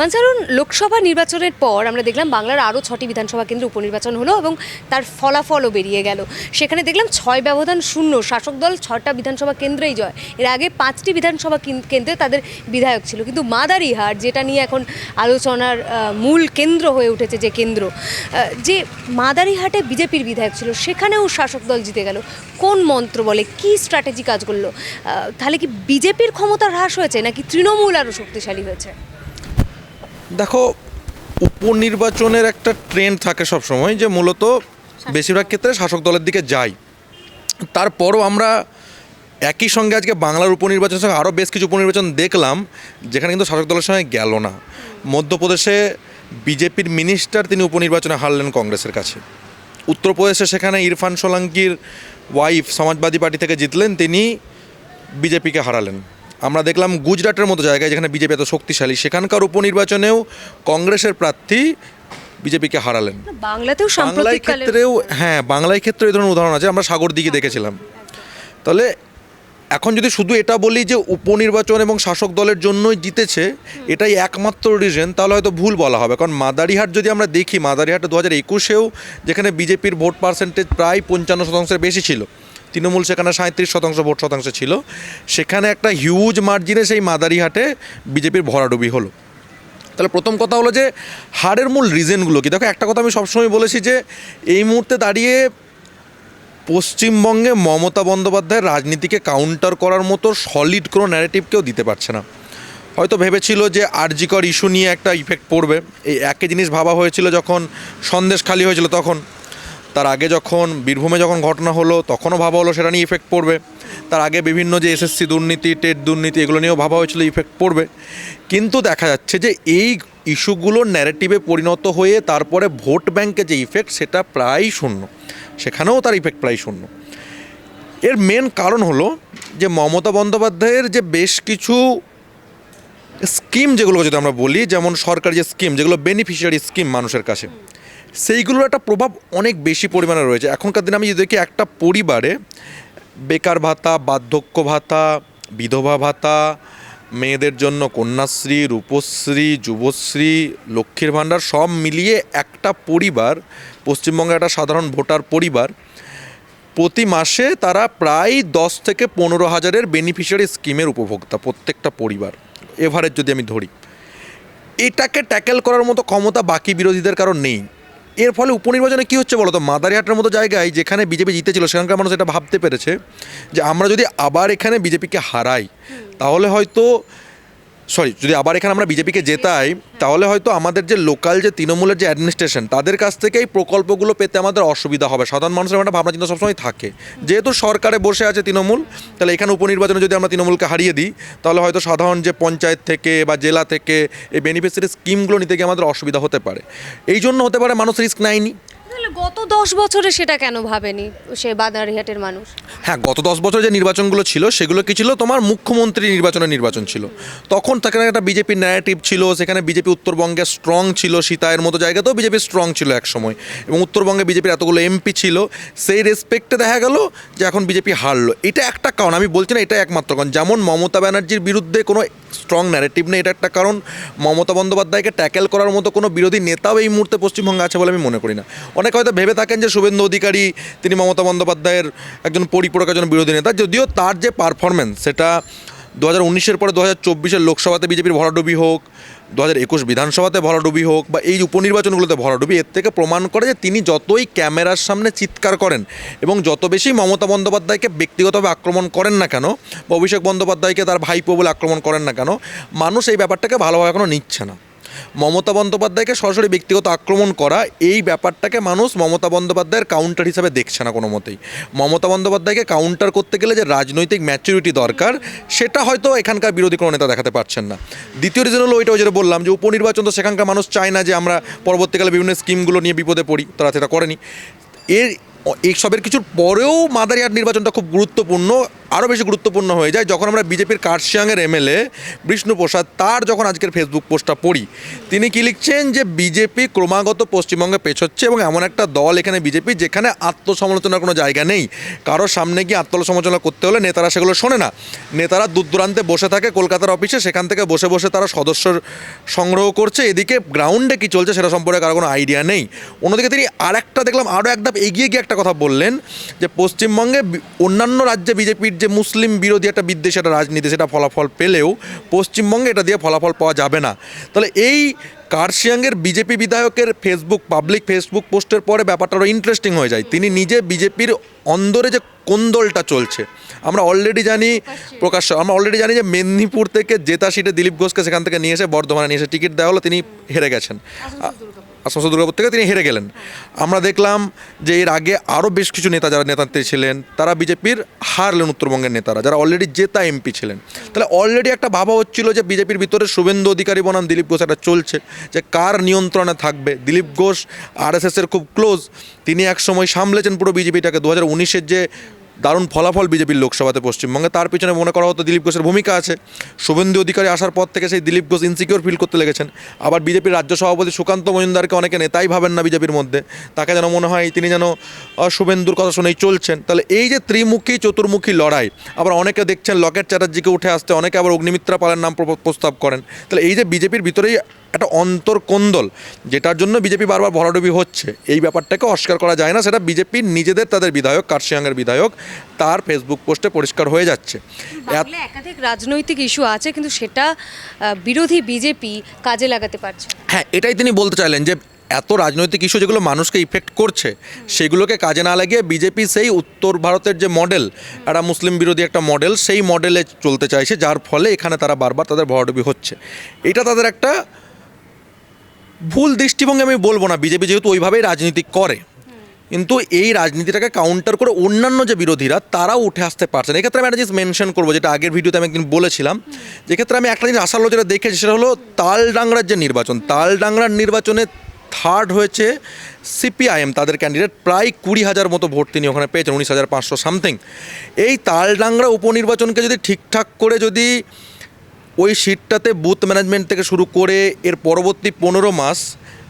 মানসারুন লোকসভা নির্বাচনের পর আমরা দেখলাম বাংলার আরও ছটি বিধানসভা কেন্দ্রে উপনির্বাচন হলো এবং তার ফলাফলও বেরিয়ে গেল। সেখানে দেখলাম ছয় ব্যবধান শূন্য, শাসক দল ছটা বিধানসভা কেন্দ্রেই জয়। এর আগে পাঁচটি বিধানসভা কেন্দ্রে তাদের বিধায়ক ছিল। কিন্তু মাদারিহাট, যেটা নিয়ে এখন আলোচনার মূল কেন্দ্র হয়ে উঠেছে যে কেন্দ্র যে মাদারিহাটে বিজেপির বিধায়ক ছিল, সেখানেও শাসক দল জিতে গেল। কোন মন্ত্র বলে? কি স্ট্র্যাটেজি কাজ করল? তাহলে কি বিজেপির ক্ষমতা হ্রাস হয়েছে নাকি তৃণমূল আরও শক্তিশালী হয়েছে? দেখো উপনির্বাচনের একটা ট্রেন্ড থাকে সব সময় যে মূলত বেশিরভাগ ক্ষেত্রে শাসক দলের দিকে যায় তারপরও আমরা একই সঙ্গে আজকে বাংলার উপনির্বাচনের সঙ্গে আরও বেশ কিছু উপনির্বাচন দেখলাম যেখানে কিন্তু শাসক দলের সঙ্গে গেল না। মধ্যপ্রদেশে বিজেপির মিনিস্টার তিনি উপনির্বাচনে হারলেন কংগ্রেসের কাছে। উত্তরপ্রদেশে সেখানে ইরফান সোলাঙ্কির ওয়াইফ সমাজবাদী পার্টি থেকে জিতলেন তিনি বিজেপিকে হারালেন। আমরা দেখলাম গুজরাটের মতো জায়গায় যেখানে বিজেপি এত শক্তিশালী সেখানকার উপনির্বাচনেও কংগ্রেসের প্রার্থী বিজেপিকে হারালেন। বাংলাতেও বাংলায় ক্ষেত্রেও হ্যাঁ বাংলায় ক্ষেত্রে এই ধরনের উদাহরণ আছে আমরা সাগর দিকে দেখেছিলাম। তাহলে এখন যদি শুধু এটা বলি যে উপনির্বাচন এবং শাসক দলের জন্যই জিতেছে এটাই একমাত্র রিজন তাহলে হয়তো ভুল বলা হবে। কারণ মাদারিহাট যদি আমরা দেখি মাদারিহাটে দু হাজার একুশেও যেখানে বিজেপির ভোট পার্সেন্টেজ প্রায় পঞ্চান্ন শতাংশের বেশি ছিল। তৃণমূল সেখানে সাঁত্রিশ শতাংশ, ভোট শতাংশ ছিল। সেখানে একটা হিউজ মার্জিনে সেই মাদারিহাটে বিজেপির ভরাডুবি হলো। তাহলে প্রথম কথা হলো যে হারের মূল রিজনগুলো কি? দেখো, একটা কথা আমি সবসময় বলেছি যে, এই মুহূর্তে দাঁড়িয়ে পশ্চিমবঙ্গে মমতা বন্দ্যোপাধ্যায়ের রাজনীতিকে কাউন্টার করার মতো সলিড কোনো ন্যারেটিভ কেউ দিতে পারছে না। হয়তো ভেবেছিল যে আরজিকর ইস্যু নিয়ে একটা ইফেক্ট পড়বে। এই একই জিনিস ভাবা হয়েছিল যখন সন্দেশ খালি হয়েছিল তখন। তার আগে যখন বীরভূমে যখন ঘটনা হলো, তখনও ভাবা হলো সেটা নিয়ে ইফেক্ট পড়বে। তার আগে বিভিন্ন যে এসএসসি দুর্নীতি, টেট দুর্নীতি, এগুলো নিয়েও ভাবা হয়েছিল ইফেক্ট পড়বে। কিন্তু দেখা যাচ্ছে যে এই ইস্যুগুলো ন্যারেটিভে পরিণত হয়ে তারপরে ভোট ব্যাংকে যে ইফেক্ট সেটা প্রায় শূন্য। সেখানেও তার ইফেক্ট প্রায় শূন্য। এর মেন কারণ হলো যে মমতা বন্দ্যোপাধ্যায়ের যে বেশ কিছু স্কিম যেগুলো যদি আমরা বলি, যেমন সরকারি যে স্কিম যেগুলো বেনিফিশিয়ারি স্কিম মানুষের কাছে। সেইগুলোর একটা প্রভাব অনেক বেশি পরিমাণে রয়েছে। এখনকার দিনে আমি যদি দেখি একটা পরিবারে বেকার ভাতা, বার্ধক্য ভাতা, বিধবা ভাতা, মেয়েদের জন্য কন্যাশ্রী, রূপশ্রী, যুবশ্রী, লক্ষ্মীর ভাণ্ডার সব মিলিয়ে একটা পরিবার, পশ্চিমবঙ্গের একটা সাধারণ ভোটার পরিবার, প্রতি মাসে তারা প্রায় দশ থেকে পনেরো হাজারের বেনিফিশিয়ারি স্কিমের উপভোক্তা প্রত্যেকটা পরিবার। এভারেজ যদি আমি ধরি। এটাকে ট্যাকেল করার মতো ক্ষমতা বাকি বিরোধীদের কারণ নেই। এর ফলে উপনির্বাচনে কী হচ্ছে বলতো? মাদারিহাটের মতো জায়গায় যেখানে বিজেপি জিতেছিল, সেখানকার মানুষ এটা ভাবতে পেরেছে যে আমরা যদি আবার এখানে বিজেপিকে হারাই, তাহলে হয়তো সরি, যদি আবার এখানে আমরা বিজেপিকে জেতাই, তাহলে হয়তো আমাদের যে লোকাল যে তৃণমূলের যে অ্যাডমিনিস্ট্রেশন, তাদের কাছ থেকে এই প্রকল্পগুলো পেতে আমাদের অসুবিধা হবে। সাধারণ মানুষের একটা ভাবনা চিন্তা সবসময় থাকে। যেহেতু সরকারে বসে আছে তৃণমূল, তাহলে এখানে উপনির্বাচনে যদি আমরা তৃণমূলকে হারিয়ে দিই, তাহলে হয়তো সাধারণ যে পঞ্চায়েত থেকে বা জেলা থেকে এই বেনিফিশিয়ারি স্কিমগুলো নিতে গিয়ে আমাদের অসুবিধা হতে পারে। এই জন্য হতে পারে মানুষ রিস্ক নেয়নি। গত দশ বছরে সেটা কেন ভাবেনি সে বাদারিহাটের মানুষ? হ্যাঁ গত দশ বছর যে নির্বাচনগুলো ছিল, সেগুলো কি ছিল? তোমার মুখ্যমন্ত্রী নির্বাচনের নির্বাচন ছিল। তখন সেখানে একটা বিজেপির ন্যারেটিভ ছিল, সেখানে বিজেপি উত্তরবঙ্গে স্ট্রং ছিল সীতায়ের মতো জায়গাতেও বিজেপি স্ট্রং ছিল এক সময়। এবং উত্তরবঙ্গে বিজেপির এতগুলো এমপি ছিল, সেই রেসপেক্টে দেখা গেল যে এখন বিজেপি হারলো। এটা একটা কারণ, আমি বলছি না এটা একমাত্র কারণ। যেমন মমতা ব্যানার্জির বিরুদ্ধে কোনো স্ট্রং ন্যারেটিভ নেই, এটা একটা কারণ। মমতা বন্দ্যোপাধ্যায়কে ট্যাকেল করার মতো কোনো বিরোধী নেতাও এই মুহূর্তে পশ্চিমবঙ্গে আছে বলে আমি মনে করি না। অনেক হয়তো ভেবে থাকেন যে শুভেন্দু অধিকারী, তিনি মমতা বন্দ্যোপাধ্যায়ের একজন পরিপূরক, একজন বিরোধী নেতা। যদিও তার যে পারফরমেন্স সেটা দু হাজার উনিশের পরে দু হাজার চব্বিশের লোকসভাতে বিজেপির ভরাডুবি হোক দু হাজার একুশ বিধানসভাতে ভরাডুবি হোক, বা এই উপনির্বাচনগুলোতে ভরাডুবি, এর থেকে প্রমাণ করে যে তিনি যতই ক্যামেরার সামনে চিৎকার করেন এবং যত বেশি মমতা বন্দ্যোপাধ্যায়কে ব্যক্তিগতভাবে আক্রমণ করেন না কেন, বা অভিষেক বন্দ্যোপাধ্যায়কে তার ভাইপো বলে আক্রমণ করেন না কেন, মানুষ এই ব্যাপারটাকে ভালোভাবে এখনও নিচ্ছে না। মমতা বন্দ্যোপাধ্যায়কে সরাসরি ব্যক্তিগত আক্রমণ করা, এই ব্যাপারটাকে মানুষ মমতা বন্দ্যোপাধ্যায়ের কাউন্টার হিসাবে দেখছে না কোনো মতেই মমতা বন্দ্যোপাধ্যায়কে কাউন্টার করতে গেলে যে রাজনৈতিক ম্যাচুরিটি দরকার, সেটা হয়তো এখানকার বিরোধী কোনো নেতা দেখাতে পারছেন না। দ্বিতীয় রিজন হলো ওইটা যেটা বললাম যে উপনির্বাচন তো সেখানকার মানুষ চায় না যে আমরা পরবর্তীকালে বিভিন্ন স্কিমগুলো নিয়ে বিপদে পড়ি, তারা সেটা করেনি। এর এইসবের কিছুর পরেও মাদারিহাট নির্বাচনটা খুব গুরুত্বপূর্ণ, আরও বেশি গুরুত্বপূর্ণ হয়ে যায় যখন আমরা বিজেপির কার্শিয়াংয়ের এমএলএ বিষ্ণুপ্রসাদ তার যখন আজকের ফেসবুক পোস্টটা পড়ি, তিনি কি লিখছেন যে বিজেপি ক্রমাগত পশ্চিমবঙ্গে পেছোচ্ছে এবং এমন একটা দল এখানে বিজেপি যেখানে আত্মসমালোচনার কোনো জায়গা নেই। কারোর সামনে গিয়ে আত্মসমালোচনা করতে হলে নেতারা সেগুলো শোনে না। নেতারা দূর দূরান্তে বসে থাকে কলকাতার অফিসে, সেখান থেকে বসে বসে তারা সদস্য সংগ্রহ করছে। এদিকে গ্রাউন্ডে কি চলছে সেটা সম্পর্কে কারও কোনো আইডিয়া নেই। অন্যদিকে তিনি আর একটা দেখলাম, আরও একদম এগিয়ে গিয়ে একটা কথা বললেন যে পশ্চিমবঙ্গে অন্যান্য রাজ্যে বিজেপির যে মুসলিম বিরোধী একটা বিদ্বেষ একটা রাজনীতি সেটা ফলাফল পেলেও পশ্চিমবঙ্গে এটা দিয়ে ফলাফল পাওয়া যাবে না। তাহলে এই কার্শিয়াংয়ের বিজেপি বিধায়কের ফেসবুক পাবলিক ফেসবুক পোস্টের পরে ব্যাপারটা আরও ইন্টারেস্টিং হয়ে যায়। তিনি নিজে বিজেপির অন্দরে যে কোন্দলটা চলছে আমরা অলরেডি জানি প্রকাশ্য আমরা অলরেডি জানি যে মেদিনীপুর থেকে জেতা সিটে দিলীপ ঘোষকে সেখান থেকে নিয়ে এসে বর্ধমানে নিয়ে এসে টিকিট দেওয়া হলো তিনি হেরে গেছেন। আসানসোল দুর্গাপুর থেকে তিনি হেরে গেলেন। আমরা দেখলাম যে এর আগে আরও বেশ কিছু নেতা যারা নেতান্ত্রী ছিলেন, তারা বিজেপির হারলেন উত্তরবঙ্গের নেতারা, যারা অলরেডি জেতা এমপি ছিলেন। তাহলে অলরেডি একটা ভাবা হচ্ছিল যে বিজেপির ভিতরে শুভেন্দু অধিকারী বনাম দিলীপ ঘোষ একটা চলছে, যে কার নিয়ন্ত্রণে থাকবে? দিলীপ ঘোষ আরএসএসের খুব ক্লোজ তিনি একসময় সামলেছেন পুরো বিজেপিটাকে। দু হাজার উনিশের যে দারুণ ফলাফল বিজেপির লোকসভাতে পশ্চিমবঙ্গে। তার পিছনে মনে করা হতো দিলীপ ঘোষের ভূমিকা আছে। শুভেন্দু অধিকারী আসার পর থেকে সেই দিলীপ ঘোষ ইনসিকিউর ফিল করতে লেগেছেন। আবার বিজেপির রাজ্য সভাপতি সুকান্ত মজুমদারকে অনেকে নেতাই ভাবেন না বিজেপির মধ্যে। তাকে যেন মনে হয় তিনি যেন শুভেন্দুর কথা শুনেই চলছেন। তাহলে এই যে ত্রিমুখী, চতুর্মুখী লড়াই, আবার অনেকে দেখছেন লকেট চ্যাটার্জিকে উঠে আসতে, অনেকে আবার অগ্নিমিত্রা পালের নাম প্র- প্রস্তাব করেন। তাহলে এই যে বিজেপির ভিতরেই একটা অন্তর্কোন্দল যেটার জন্য বিজেপি বারবার ভরাডুবি হচ্ছে। এই ব্যাপারটাকে অস্বীকার করা যায় না সেটা বিজেপির নিজেদের তাদের বিধায়ক কার্শিয়াঙ্গের বিধায়ক তার ফেসবুক পোস্টে পরিষ্কার হয়ে যাচ্ছে। একাধিক রাজনৈতিক ইস্যু আছে কিন্তু সেটা বিরোধী বিজেপি কাজে লাগাতে পারছে হ্যাঁ এটাই তিনি বলতে চাইলেন যে এত রাজনৈতিক ইস্যু যেগুলো মানুষকে ইফেক্ট করছে সেগুলোকে কাজে না লাগিয়ে বিজেপি সেই উত্তর ভারতের যে মডেল একটা মুসলিম বিরোধী একটা মডেল সেই মডেলে চলতে চাইছে যার ফলে এখানে তারা বারবার তাদের ভরাডুবি হচ্ছে। এটা তাদের একটা ভুল দৃষ্টিভঙ্গি আমি বলব না, বিজেপি যেহেতু ওইভাবেই রাজনীতি করে। কিন্তু এই রাজনীতিটাকে কাউন্টার করে অন্যান্য যে বিরোধীরা, তারাও উঠে আসতে পারছে না। এক্ষেত্রে আমি একটা জিনিস মেনশন করব, যেটা আগের ভিডিওতে আমি একদিন বলেছিলাম। যেক্ষেত্রে আমি একটা জিনিস আসার যেটা দেখেছি, সেটা হলো তালডাংরার যে নির্বাচন। তালডাংরার নির্বাচনে থার্ড হয়েছে সিপিআইএম, তাদের ক্যান্ডিডেট প্রায় কুড়ি হাজার মতো ভোট তিনি ওখানে পেয়েছেন, উনিশ হাজার পাঁচশো সামথিং এই তালডাংরা উপনির্বাচনকে যদি ঠিকঠাক করে যদি ওই সিটটাতে বুথ ম্যানেজমেন্ট থেকে শুরু করে এর পরবর্তী পনেরো মাস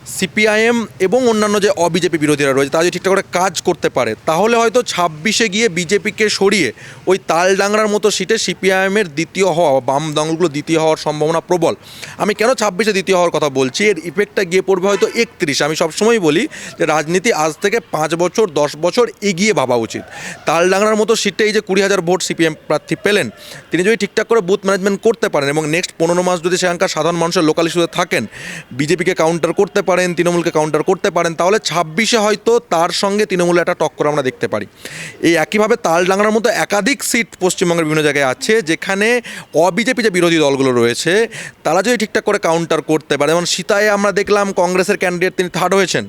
সিপিআইএম এবং অন্যান্য যে অবিজেপি বিরোধীরা রয়েছে, তারা যদি ঠিকঠাক করে কাজ করতে পারে, তাহলে হয়তো ছাব্বিশে গিয়ে বিজেপিকে সরিয়ে ওই তালডাংরার মতো সিটে সিপিআইএমের দ্বিতীয় হওয়া বাম দলগুলো দ্বিতীয় হওয়ার সম্ভাবনা প্রবল। আমি কেন ছাব্বিশে দ্বিতীয় হওয়ার কথা বলছি? এর ইফেক্টটা গিয়ে পড়বে হয়তো একত্রিশ। আমি সবসময় বলি যে রাজনীতি আজ থেকে পাঁচ বছর, দশ বছর এগিয়ে ভাবা উচিত। তালডাংরার মতো সিটে এই যে কুড়ি হাজার ভোট সিপিএম প্রার্থী পেলেন, তিনি যদি ঠিকঠাক করে বুথ ম্যানেজমেন্ট করতে পারেন এবং নেক্সট পনেরো মাস যদি সেখানকার সাধারণ মানুষের লোকাল ইস্যুতে থাকেন, বিজেপিকে কাউন্টার করতে পারেন তৃণমূলকে কাউন্টার করতে পারেন, তাহলে ছাব্বিশে হয়তো তার সঙ্গে তৃণমূলে একটা টক্কর আমরা দেখতে পারি। এই একইভাবে তালডাংরার মতো একাধিক সিট পশ্চিমবঙ্গের বিভিন্ন জায়গায় আছে, যেখানে অবিজেপি যে বিরোধী দলগুলো রয়েছে, তারা যদি ঠিকঠাক করে কাউন্টার করতে পারে, যেমন সীতায় আমরা দেখলাম কংগ্রেসের ক্যান্ডিডেট তিনি থার্ড হয়েছেন।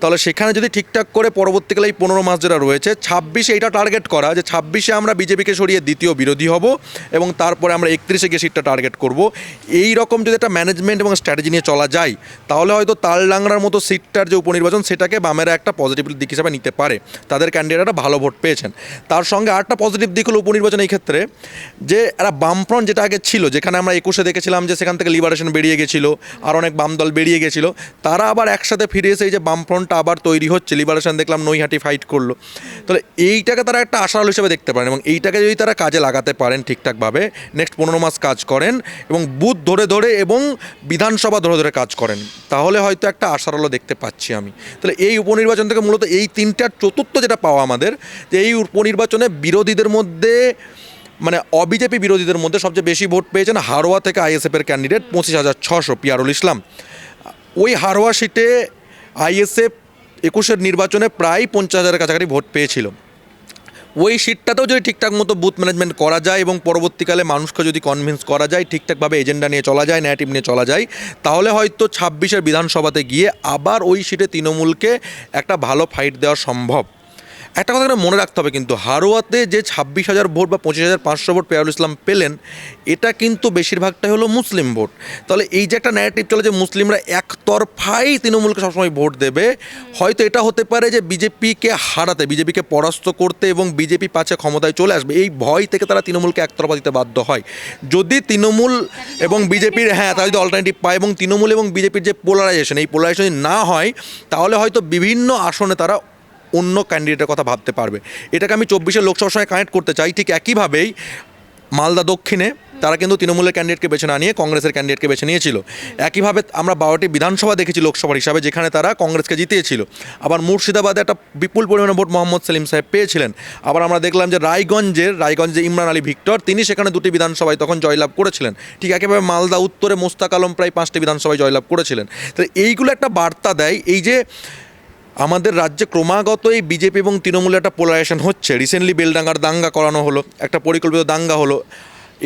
তাহলে সেখানে যদি ঠিকঠাক করে পরবর্তীকালে এই পনেরো মাস যেটা রয়েছে, ছাব্বিশে এটা টার্গেট করা যে ছাব্বিশে আমরা বিজেপিকে সরিয়ে দ্বিতীয় বিরোধী হব এবং তারপরে আমরা একত্রিশে গিয়ে সিটটা টার্গেট করব। এই রকম যদি একটা ম্যানেজমেন্ট এবং স্ট্র্যাটেজি নিয়ে চলা যায়, তাহলে হয়তো তালডাংরার মতো সিটটার যে উপনির্বাচন, সেটাকে বামেরা একটা পজিটিভ দিক হিসাবে নিতে পারে। তাদের ক্যান্ডিডেটরা ভালো ভোট পেয়েছেন। তার সঙ্গে আরেকটা পজিটিভ দিক হলো উপনির্বাচন এই ক্ষেত্রে, যে একটা বামফ্রন্ট যেটা আগে ছিল, যেখানে আমরা একুশে দেখেছিলাম যে সেখান থেকে লিবারেশন বেরিয়ে গেছিল, আর অনেক বাম দল বেরিয়ে গেছিল, তারা আবার একসাথে ফিরে এসে এই যে বামফ্রন্টটা আবার তৈরি হচ্ছে লিবারেশন দেখলাম নৈহাটি ফাইট করল। তাহলে এইটাকে তারা একটা আশার আলো হিসেবে দেখতে পারেন এবং এইটাকে যদি তারা কাজে লাগাতে পারেন ঠিকঠাকভাবে নেক্সট পনেরো মাস কাজ করেন এবং বুথ ধরে ধরে এবং বিধানসভা ধরে ধরে কাজ করেন, তাহলে হয়তো একটা আশার আলো দেখতে পাচ্ছি আমি। তাহলে এই উপনির্বাচন থেকে মূলত এই তিনটার চতুর্থ যেটা পাওয়া আমাদের, যে এই উপনির্বাচনে বিরোধীদের মধ্যে মানে অবিজেপি বিরোধীদের মধ্যে সবচেয়ে বেশি ভোট পেয়েছেন হারোয়া থেকে আইএসএফের ক্যান্ডিডেট পঁচিশ হাজার ছশো পিয়ারুল ইসলাম। ওই হারোয়া সিটে আইএসএফ একুশের নির্বাচনে প্রায় পঞ্চাশ হাজারের কাছাকাছি ভোট পেয়েছিল। ওই সিটটাতেও যদি ঠিকঠাক মতো বুথ ম্যানেজমেন্ট করা যায় এবং পরবর্তীকালে মানুষকে যদি কনভিন্স করা যায়, ঠিকঠাকভাবে এজেন্ডা নিয়ে চলা যায় ন্যাটিভ নিয়ে চলা যায়, তাহলে হয়তো ছাব্বিশের বিধানসভাতে গিয়ে আবার ওই সিটে তৃণমূলকে একটা ভালো ফাইট দেওয়া সম্ভব। একটা কথা মনে রাখতে হবে কিন্তু হারোয়াতে যে ছাব্বিশ হাজার ভোট বা পঁচিশ হাজার পাঁচশো ভোট পেয়ারুল ইসলাম পেলেন, এটা কিন্তু বেশিরভাগটাই হলো মুসলিম ভোট। তাহলে এই যে একটা ন্যারেটিভ চলে যে মুসলিমরা একতরফাই তৃণমূলকে সবসময় ভোট দেবে, হয়তো এটা হতে পারে যে বিজেপিকে হারাতে, বিজেপিকে পরাস্ত করতে এবং বিজেপি পাচ্ছে ক্ষমতায় চলে আসবে। এই ভয় থেকে তারা তৃণমূলকে একতরফা দিতে বাধ্য হয়। যদি তৃণমূল এবং বিজেপির হ্যাঁ তারা যদি অল্টারনেটিভ পায় এবং তৃণমূল এবং বিজেপির যে পোলারাইজেশন এই পোলারাইজেশন না হয়, তাহলে হয়তো বিভিন্ন আসনে তারা অন্য ক্যান্ডিডেটের কথা ভাবতে পারবে। এটাকে আমি চব্বিশের লোকসভার সঙ্গে কানেক্ট করতে চাই। ঠিক একইভাবেই মালদা দক্ষিণে তারা কিন্তু তৃণমূলের ক্যান্ডিডেটকে বেছে না নিয়ে কংগ্রেসের ক্যান্ডিডেটকে বেছে নিয়েছিল। একইভাবে আমরা বারোটি বিধানসভা দেখেছি লোকসভার হিসাবে, যেখানে তারা কংগ্রেসকে জিতিয়েছিল। আবার মুর্শিদাবাদে একটা বিপুল পরিমাণে ভোট মোহাম্মদ সেলিম সাহেব পেয়েছিলেন। আবার আমরা দেখলাম যে রায়গঞ্জের, রায়গঞ্জে ইমরান আলী ভিক্টর, তিনি সেখানে দুটি বিধানসভায় তখন জয়লাভ করেছিলেন। ঠিক একইভাবে মালদা উত্তরে মোস্তাক আলম প্রায় পাঁচটি বিধানসভায় জয়লাভ করেছিলেন। তো এইগুলো একটা বার্তা দেয়, এই যে আমাদের রাজ্যে ক্রমাগত এই বিজেপি এবং তৃণমূলের একটা পোলারাইজেশন হচ্ছে। রিসেন্টলি বেলডাঙ্গার দাঙ্গা করানো হলো, একটা পরিকল্পিত দাঙ্গা হলো।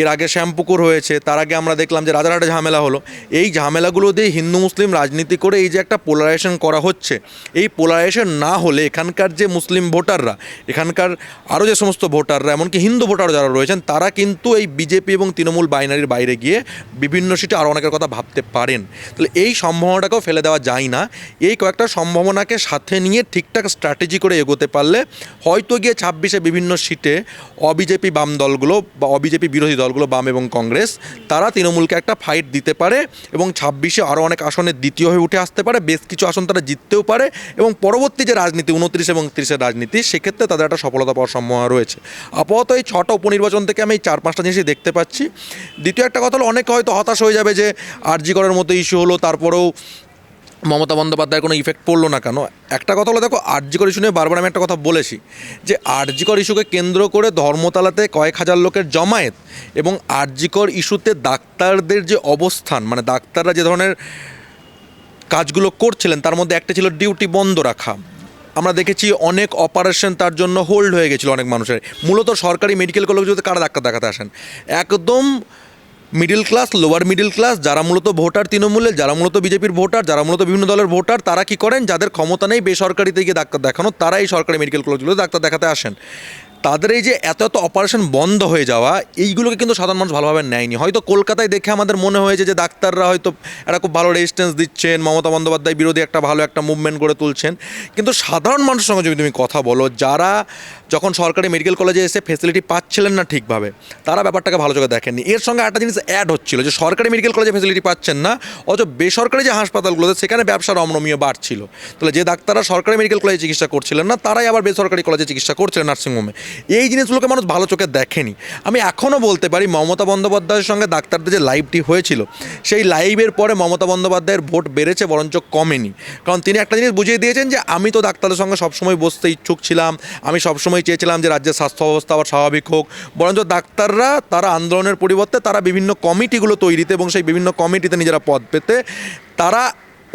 এর আগে শ্যামপুকুর হয়েছে, তার আগে আমরা দেখলাম যে রাজারহাটে ঝামেলা হলো। এই ঝামেলাগুলো দিয়ে হিন্দু মুসলিম রাজনীতি করে এই যে একটা পোলারাইজেশন করা হচ্ছে, এই পোলারাইজেশন না হলে এখানকার যে মুসলিম ভোটাররা, এখানকার আরও যে সমস্ত ভোটাররা, এমনকি হিন্দু ভোটার যারা রয়েছেন, তারা কিন্তু এই বিজেপি এবং তৃণমূল বাইনারির বাইরে গিয়ে বিভিন্ন সিটে আরও অনেকের কথা ভাবতে পারেন। তাহলে এই সম্ভাবনাটাকেও ফেলে দেওয়া যায় না। এই কয়েকটা সম্ভাবনাকে সাথে নিয়ে ঠিকঠাক স্ট্র্যাটেজি করে এগোতে পারলে হয়তো গিয়ে ছাব্বিশে বিভিন্ন সিটে অবিজেপি বাম দলগুলো বা অবিজেপি বিরোধী দলগুলো বাম এবং কংগ্রেস, তারা তৃণমূলকে একটা ফাইট দিতে পারে এবং ছাব্বিশে আরও অনেক আসনে দ্বিতীয় হয়ে উঠে আসতে পারে, বেশ কিছু আসন তারা জিততেও পারে এবং পরবর্তী যে রাজনীতি, উনত্রিশ এবং তিরিশের রাজনীতি, সেক্ষেত্রে তাদের একটা সফলতা পাওয়ার সম্ভাবনা রয়েছে। আপাতত এই ছটা উপনির্বাচন থেকে আমি এই চার পাঁচটা জিনিসই দেখতে পাচ্ছি। দ্বিতীয় একটা কথা হলো, অনেকে হয়তো হতাশ হয়ে যাবে যে আরজি করার মতো ইস্যু হলো, তারপরেও মমতা বন্দ্যোপাধ্যায়ের কোনো ইফেক্ট পড়ল না কেন? একটা কথা হলো, দেখো আরজিকর ইস্যু নিয়ে বারবার আমি একটা কথা বলেছি যে আরজিকর ইস্যুকে কেন্দ্র করে ধর্মতলাতে কয়েক হাজার লোকের জমায়েত এবং আরজিকর ইস্যুতে ডাক্তারদের যে অবস্থান মানে ডাক্তাররা যে ধরনের কাজগুলো করছিলেন, তার মধ্যে একটা ছিল ডিউটি বন্ধ রাখা। আমরা দেখেছি অনেক অপারেশন তার জন্য হোল্ড হয়ে গেছিল অনেক মানুষের। মূলত সরকারি মেডিকেল কলেজগুলোতে কারা ডাক্তার দেখাতে আসেন? একদম middle class lower middle class যারা মূলত ভোটার, তৃণমূলের, যারা মূলত বিজেপির ভোটার, যারা মূলত বিভিন্ন দলের ভোটার, তারা কি করেন? যাদের ক্ষমতা নেই বেসরকারিতে গিয়ে ডাক্তার দেখানো, তারা এই সরকারি মেডিকেল কলেজগুলোতে ডাক্তার দেখাতে আসেন। তাদের এই যে এত এত অপারেশন বন্ধ হয়ে যাওয়া, এইগুলোকে কিন্তু সাধারণ মানুষ ভালোভাবে নেয়নি। হয়তো কলকাতায় দেখে আমাদের মনে হয়েছে যে ডাক্তাররা হয়তো একটা খুব ভালো রেজিস্ট্যান্স দিচ্ছেন, মমতা বন্দ্যোপাধ্যায় বিরোধী একটা ভালো একটা মুভমেন্ট গড়ে তুলছেন। কিন্তু সাধারণ মানুষের সঙ্গে যদি তুমি কথা বলো, যারা যখন সরকারি মেডিকেল কলেজে এসে ফেসিলিটি পাচ্ছিলেন না ঠিকভাবে, তারা ব্যাপারটাকে ভালো চোখে দেখেননি। এর সঙ্গে একটা জিনিস অ্যাড হচ্ছিল যে সরকারি মেডিকেল কলেজে ফেসিলিটি পাচ্ছেন না, অথচ বেসরকারি যে হাসপাতালগুলোতে সেখানে ব্যবসার রমরমিয়ে বাড়ছিল। তাহলে যে ডাক্তাররা সরকারি মেডিকেল কলেজে চিকিৎসা করছিলেন না, তারাই আবার বেসরকারি কলেজে চিকিৎসা করছিলেন নার্সিংহোমে এই জিনিসগুলোকে মানুষ ভালো চোখে দেখেনি। আমি এখনও বলতে পারি, মমতা বন্দ্যোপাধ্যায়ের সঙ্গে ডাক্তারদের যে লাইভটি হয়েছিল, সেই লাইভের পরে মমতা বন্দ্যোপাধ্যায়ের ভোট বেড়েছে, বরঞ্চ কমেনি। কারণ তিনি একটা জিনিস বুঝিয়ে দিয়েছেন যে, আমি তো ডাক্তারের সঙ্গে সবসময় বসতে ইচ্ছুক ছিলাম, আমি সবসময় চেয়েছিলাম যে রাজ্যের স্বাস্থ্য অবস্থা আবার স্বাভাবিক হোক। বরঞ্চ ডাক্তাররা তারা আন্দোলনের পরিবর্তে তারা বিভিন্ন কমিটিগুলো তৈরিতে এবং সেই বিভিন্ন কমিটিতে নিজেরা পদ পেতে, তারা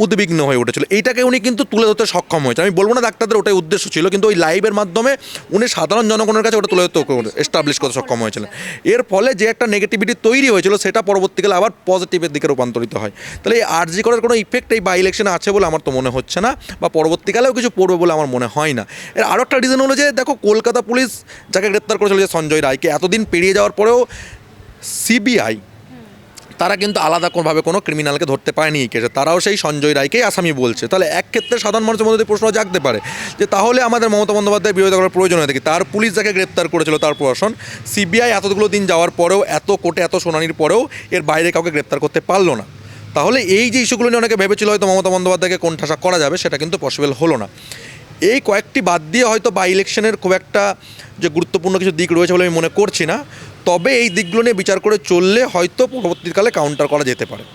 উদ্বিগ্ন হয়ে উঠেছিল। এইটাকে উনি কিন্তু তুলে ধরতে সক্ষম হয়েছে। আমি বলব না ডাক্তারদের ওটাই উদ্দেশ্য ছিল, কিন্তু ওই লাইভের মাধ্যমে উনি সাধারণ জনগণের কাছে ওটা তুলে ধরতে এস্টাবলিশ করতে সক্ষম হয়েছিলেন। এর ফলে যে একটা নেগেটিভিটি তৈরি হয়েছিল, সেটা পরবর্তীকালে আবার পজিটিভের দিকে রূপান্তরিত হয়। তাহলে এই আরজি করার কোনো ইফেক্ট এই বাই ইলেকশনে আছে বলে আমার তো মনে হচ্ছে না, বা পরবর্তীকালেও কিছু পড়বে বলে আমার মনে হয় না। এর আরও একটা রিজন হলো যে, দেখো, কলকাতা পুলিশ যাকে গ্রেপ্তার করেছিল যে সঞ্জয় রায়কে, এতদিন পেরিয়ে যাওয়ার পরেও সিবিআই তারা কিন্তু আলাদা কোনোভাবে কোনো ক্রিমিনালকে ধরতে পারেনি এই কেসে তারাও সেই সঞ্জয় রায়কেই আসামি বলছে। তাহলে এক ক্ষেত্রে সাধারণ মানুষের মধ্যে প্রশ্ন জাগতে পারে, যে তাহলে আমাদের মমতা বন্দ্যোপাধ্যায় বিরোধিতা করার প্রয়োজন হয়ে থাকে তার পুলিশ যাকে গ্রেপ্তার করেছিল তার প্রশাসন, সিবিআই এতগুলো দিন যাওয়ার পরেও, এত কোর্টে এত শুনানির পরেও এর বাইরে কাউকে গ্রেপ্তার করতে পারল না। তাহলে এই যে ইস্যুগুলো নিয়ে অনেকে ভেবেছিল হয়তো মমতা বন্দ্যোপাধ্যায়কে কোন ঠাসা করা যাবে, সেটা কিন্তু পসিবল হলো না। এই কয়েকটি বাদ দিয়ে হয়তো বাই ইলেকশনের খুব একটা যে গুরুত্বপূর্ণ কিছু দিক রয়েছে বলে আমি মনে করছি না। তবে এই দিকগুলো নিয়ে বিচার করে চললে হয়তো পরবর্তীকালে কাউন্টার করা যেতে পারে।